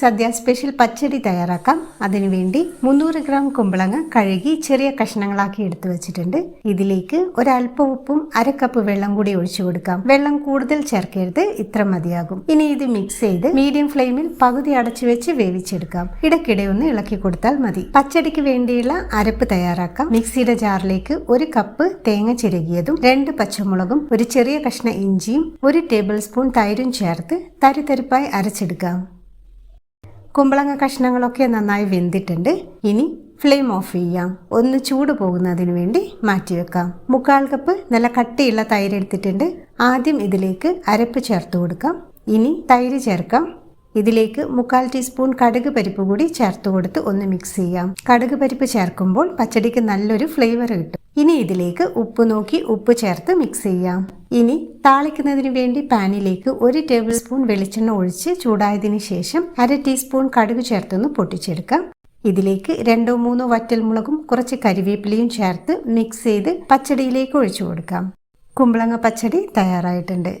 സദ്യ special പച്ചടി തയ്യാറാക്കാം. അതിനുവേണ്ടി മുന്നൂറ് ഗ്രാം കുമ്പളങ്ങ കഴുകി ചെറിയ കഷ്ണങ്ങളാക്കി എടുത്തു വെച്ചിട്ടുണ്ട്. ഇതിലേക്ക് ഒരല്പം ഉപ്പും അര കപ്പ് വെള്ളം കൂടി ഒഴിച്ചു കൊടുക്കാം. വെള്ളം കൂടുതൽ ചേർക്കരുത് ഇത്ര മതിയാകും. ഇനി ഇത് മിക്സ് ചെയ്ത് മീഡിയം ഫ്ലെയിമിൽ പകുതി അടച്ചു വെച്ച് വേവിച്ചെടുക്കാം. ഇടയ്ക്കിടെ ഒന്ന് ഇളക്കി കൊടുത്താൽ മതി. പച്ചടിക്ക് വേണ്ടിയുള്ള അരപ്പ് തയ്യാറാക്കാം. മിക്സിയുടെ ജാറിലേക്ക് ഒരു കപ്പ് തേങ്ങ ചിരകിയതും രണ്ട് പച്ചമുളകും ഒരു ചെറിയ കഷ്ണ ഇഞ്ചിയും ഒരു ടേബിൾ സ്പൂൺ തൈരും ചേർത്ത് തരിതരിപ്പായി അരച്ചെടുക്കാം. കുമ്പളങ്ങ കഷ്ണങ്ങളൊക്കെ നന്നായി വെന്തിട്ടുണ്ട്. ഇനി ഫ്ലെയിം ഓഫ് ചെയ്യാം. ഒന്ന് ചൂട് പോകുന്നതിന് വേണ്ടി മാറ്റിവെക്കാം മുക്കാൽ കപ്പ് നല്ല കട്ടിയുള്ള തൈര് എടുത്തിട്ടുണ്ട്. ആദ്യം ഇതിലേക്ക് അരപ്പ് ചേർത്ത് കൊടുക്കാം. ഇനി തൈര് ചേർക്കാം. ഇതിലേക്ക് മുക്കാൽ ടീസ്പൂൺ കടുക് പരിപ്പ് കൂടി ചേർത്ത് കൊടുത്ത് ഒന്ന് മിക്സ് ചെയ്യാം. കടുക് പരിപ്പ് ചേർക്കുമ്പോൾ പച്ചടിക്ക് നല്ലൊരു ഫ്ലേവർ കിട്ടും. ഇനി ഇതിലേക്ക് ഉപ്പ് നോക്കി ഉപ്പ് ചേർത്ത് മിക്സ് ചെയ്യാം. ഇനി താളിക്കുന്നതിന് വേണ്ടി പാനിലേക്ക് ഒരു ടേബിൾ സ്പൂൺ വെളിച്ചെണ്ണ ഒഴിച്ച് ചൂടായതിന് ശേഷം അര ടീസ്പൂൺ കടുക് ചേർത്തൊന്ന് പൊട്ടിച്ചെടുക്കാം. ഇതിലേക്ക് രണ്ടോ മൂന്നോ വറ്റൽമുളകും കുറച്ച് കരിവേപ്പിലയും ചേർത്ത് മിക്സ് ചെയ്ത് പച്ചടിയിലേക്ക് ഒഴിച്ചു കൊടുക്കാം. കുമ്പളങ്ങ പച്ചടി തയ്യാറായിട്ടുണ്ട്.